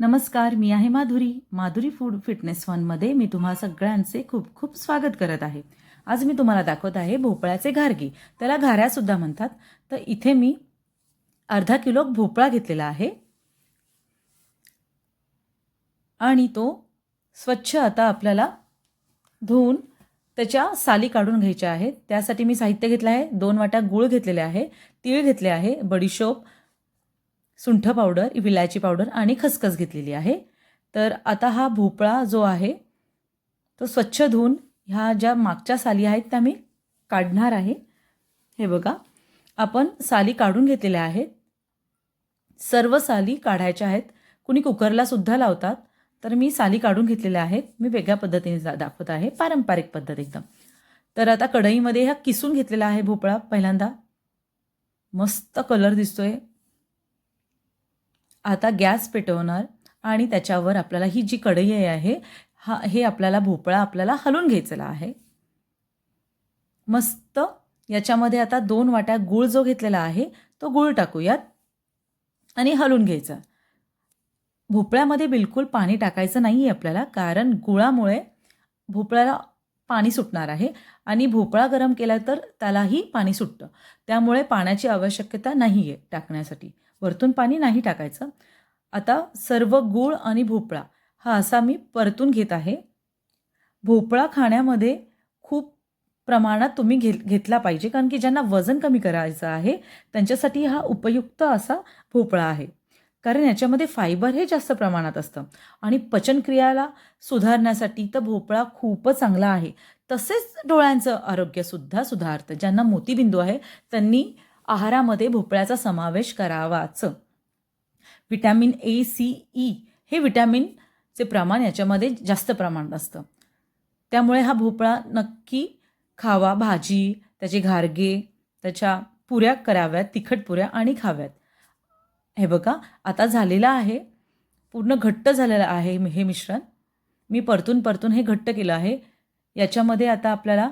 नमस्कार मी आहे माधुरी. माधुरी फूड फिटनेस फनमध्ये मी तुम्हा सगळ्यांचे खूप खूप स्वागत करत आहे. आज मी तुम्हाला दाखवत आहे भोपळ्याचे घारगी. त्याला घाऱ्यासुद्धा म्हणतात. तर इथे मी अर्धा किलो भोपळा घेतलेला आहे. आणि तो स्वच्छ आता आपल्याला धुवून त्याच्या साली काढून घ्यायच्या आहेत. त्यासाठी मी साहित्य घेतलं आहे. दोन वाट्या गूळ घेतलेले आहे. तीळ घेतले आहे. बडीशोप सुंठ पावडर विलायची पावडर आणि खसखस घेतलेली आहे. तर आता हा भोपळा जो आहे तो स्वच्छ धुवून ह्या ज्या मागच्या साली आहेत त्या मी काढणार आहे. हे बघा आपण साली काढून घेतलेल्या आहेत. सर्व साली काढायच्या आहेत. कुणी कुकरला सुद्धा लावतात तर मी साली काढून घेतलेल्या आहेत. मी वेगळ्या पद्धतीने दाखवत आहे पारंपरिक पद्धत एकदम. तर आता कढईमध्ये ह्या किसून घेतलेला आहे भोपळा पहिल्यांदा. मस्त कलर दिसतोय. आता गॅस पेटवणार आणि त्याच्यावर आपल्याला ही जी कढई आहे हा हे आपल्याला भोपळा आपल्याला हलून घ्यायचा आहे. मस्त. याच्यामध्ये आता दोन वाट्या गूळ जो घेतलेला आहे तो गूळ टाकूयात आणि हलवून घ्यायचा. भोपळ्यामध्ये बिलकुल पाणी टाकायचं नाही आहे आपल्याला कारण गुळामुळे भोपळ्याला पाणी सुटणार आहे आणि भोपळा गरम केला तर त्यालाही पाणी सुटतं. त्यामुळे पाण्याची आवश्यकता नाही आहे टाकण्यासाठी. वरतून पाणी नाही टाकायचं. आता सर्व गूळ आणि भोपळा हा असा मी परतून घेत आहे. भोपळा खाण्यामध्ये खूप प्रमाणात तुम्ही घे घेतला पाहिजे कारण की ज्यांना वजन कमी करायचं आहे त्यांच्यासाठी हा उपयुक्त असा भोपळा आहे. कारण याच्यामध्ये फायबर हे जास्त प्रमाणात असतं. आणि पचनक्रियाला सुधारण्यासाठी तर भोपळा खूपच चांगला आहे. तसेच डोळ्यांचं आरोग्यसुद्धा सुधारतं. ज्यांना मोतीबिंदू आहे त्यांनी आहारामध्ये भोपळ्याचा समावेश करावाच. विटॅमिन ए सी ई हे विटॅमिनचे प्रमाण याच्यामध्ये जास्त प्रमाणात असतं. त्यामुळे हा भोपळा नक्की खावा भाजी त्याचे घारगे त्याच्या पुऱ्या कराव्यात तिखट पुऱ्या आणि खाव्यात. हे बघा आता झालेलं आहे पूर्ण घट्ट झालेलं आहे हे मिश्रण. मी परतून परतून हे घट्ट केलं आहे. याच्यामध्ये आता आपल्याला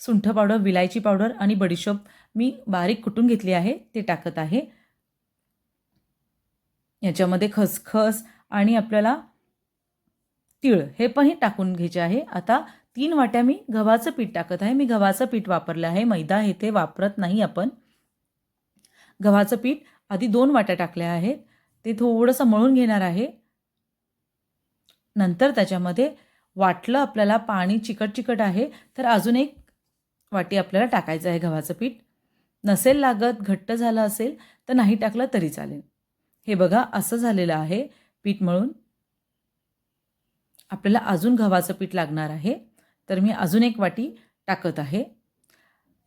सुंठ पावडर विलायची पावडर आणि बडीशोप मी बारीक कुटून घेतली आहे ते टाकत आहे. याच्यामध्ये खसखस आणि आपल्याला तीळ हे पण हे टाकून घ्यायचे आहे. आता तीन वाट्या मी गव्हाचं पीठ टाकत आहे. मी गव्हाचं पीठ वापरलं आहे. मैदा हे ते वापरत नाही आपण. गव्हाचं पीठ आधी दोन वाट्या टाकल्या आहेत. ते थोडंसं मळून घेणार आहे. नंतर त्याच्यामध्ये वाटलं आपल्याला पाणी चिकट चिकट आहे तर अजून एक वाटी आपल्याला टाकायचं आहे गव्हाचं पीठ. नसेल लागत घट्ट झालं असेल तर नाही टाकलं तरी चालेल. हे बघा असं झालेलं आहे. पीठ मळून. आपल्याला अजून गव्हाचं पीठ लागणार आहे. तर मी अजून एक वाटी टाकत आहे.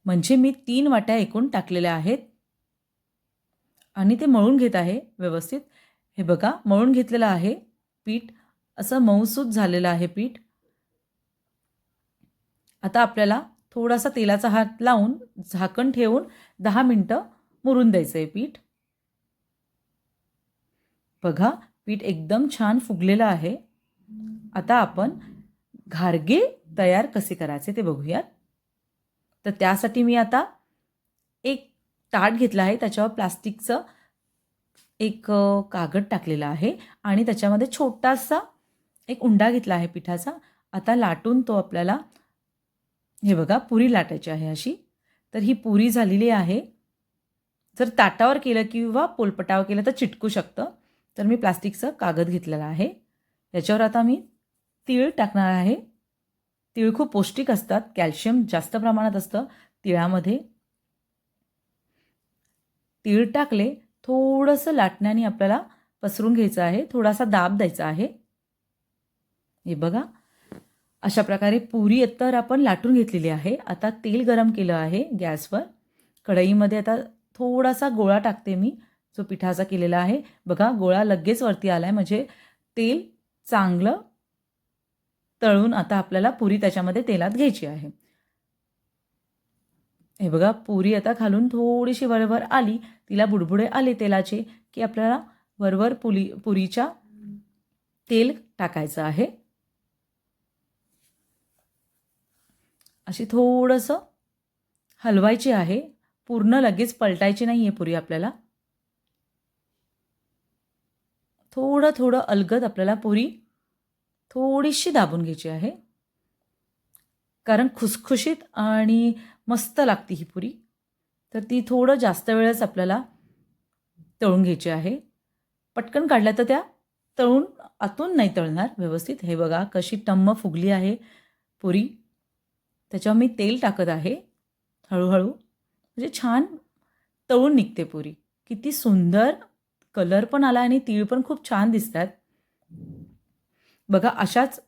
म्हणजे मी तीन वाट्या एकूण टाकलेल्या आहेत. आणि ते मळून घेत आहे व्यवस्थित. हे बघा मळून घेतलेलं आहे पीठ. असं मऊसूत झालेलं आहे पीठ. आता आपल्याला थोडासा तेलाचा हात लावून झाकण ठेवून दहा मिनटं मुरून द्यायचं आहे पीठ. बघा पीठ एकदम छान फुगलेलं आहे. आता आपण घारगे तयार कसे करायचे ते बघूयात. तर त्यासाठी मी आता एक ताट घेतला आहे त्याच्यावर प्लास्टिकचं एक कागद टाकलेला आहे आणि त्याच्यामध्ये छोटासा एक उंडा घेतला आहे पिठाचा. आता लाटून तो आपल्याला हे बघा पुरी लाटायची आहे अशी. तर ही पुरी झालेली आहे. जर ताटावर केलं किंवा पोलपटावर केलं तर चिटकू शकतं. तर मी प्लास्टिकचं कागद घेतलेला आहे. याच्यावर आता मी तीळ टाकणार आहे. तीळ खूप पौष्टिक असतात. कॅल्शियम जास्त प्रमाणात असतं तिळामध्ये. तीळ टाकले थोडंसं लाटण्याने आपल्याला पसरून घ्यायचं आहे. थोडासा दाब द्यायचा आहे. हे बघा अशा प्रकारे पुरी तर आपण लाटून घेतलेली आहे. आता तेल गरम केलं आहे गॅसवर. कढईमध्ये आता थोडासा गोळा टाकते मी जो पिठाचा केलेला आहे. बघा गोळा लगेच वरती आला आहे म्हणजे तेल चांगलं तळून आता आपल्याला पुरी त्याच्यामध्ये तेलात घ्यायची आहे. हे बघा पुरी आता खालून थोडीशी वरवर आली. तिला बुडबुडे आले तेलाचे की आपल्याला वरवर पुली पुरीच्या तेल टाकायचं आहे. अशी थोडंसं हलवायची आहे. पूर्ण लगेच पलटायची नाही आहे पुरी आपल्याला. थोडं थोडं अलगद आपल्याला पुरी थोडीशी दाबून घ्यायची आहे. कारण खुसखुशीत आणि मस्त लागते ही पुरी. तर ती थोडं जास्त वेळच आपल्याला तळून घ्यायची आहे. पटकन काढल्या तर त्या तळून आतून नाही तळणार व्यवस्थित. हे बघा कशी टम्म फुगली आहे पुरी. त्याच्यावर मी तेल टाकत आहे हळूहळू. म्हणजे छान तळून निघते पुरी. किती सुंदर कलर पण आला आणि तीळ पण खूप छान दिसतात. बघा अशाच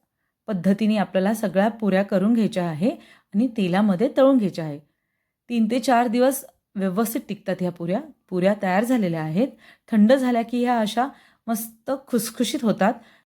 पद्धतीने आपल्याला सगळ्या पुऱ्या करून घ्यायच्या आहे आणि तेलामध्ये तळून घ्यायच्या आहे. तीन ते चार दिवस व्यवस्थित टिकतात ह्या पुऱ्या. पुऱ्या तयार झालेल्या आहेत. थंड झाल्या की ह्या अशा मस्त खुसखुशीत होतात.